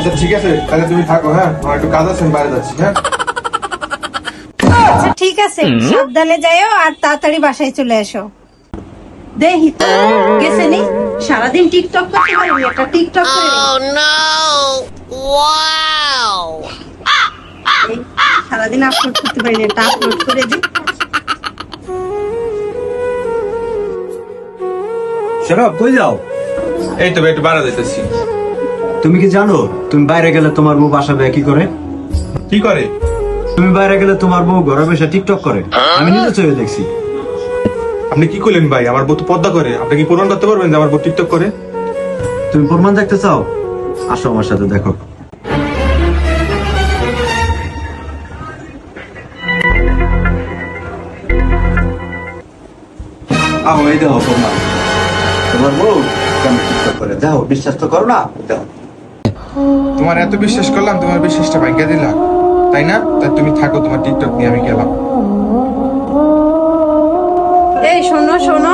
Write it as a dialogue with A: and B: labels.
A: আচ্ছা ঠিক আছে তাহলে তুমি থাকো হ্যাঁ? আমার একটু কাজ আছে আমি বাইরে যাচ্ছি হ্যাঁ?
B: আচ্ছা ঠিক আছে সাবধানে যাইও আর তাড়াতাড়ি বাসায় চলে এসো। দেখি তো গেছে নি? সারাদিন টিকটক করতে পারবি একটা টিকটক করে নে। এই, সারাদিন আপলোড করতে পারিনি একটা আপলোড করে দিই।
C: সেরব কই যাও?
A: এই তো একটু বাইরে যাইতেছি।
C: তুমি কি জানো তুমি বাইরে গেলে তোমার বউ বাসা ব্যয় কি করে?
A: কি করে?
C: তুমি বাইরে গেলে তোমার বউ ঘরে বসে টিকটক করে। আমি নিজে চোখে দেখছি।
A: আপনি কি করলেন ভাই? আমার বউ তো পদ্মা করে। আপনি কি প্রমাণ করতে পারবেন যে আমার বউ টিকটক করে?
C: তুমি প্রমাণ দেখতে চাও? আসো আমার সাথে দেখো। আহো এই দেখো প্রমাণ। তোমার বউ কেমন টিকটক করে? দেখো বিশ্বাস তো করো না দেখো
A: তোমার এত বিশ্বাস করলাম, তোমার বিশ্বাসটা ভাঙ্গা দিলাম তাই না? তাই তুমি থাকো, তোমার টিকটক নিয়ে আমি গেলাম।
B: এই, শোনো শোনো।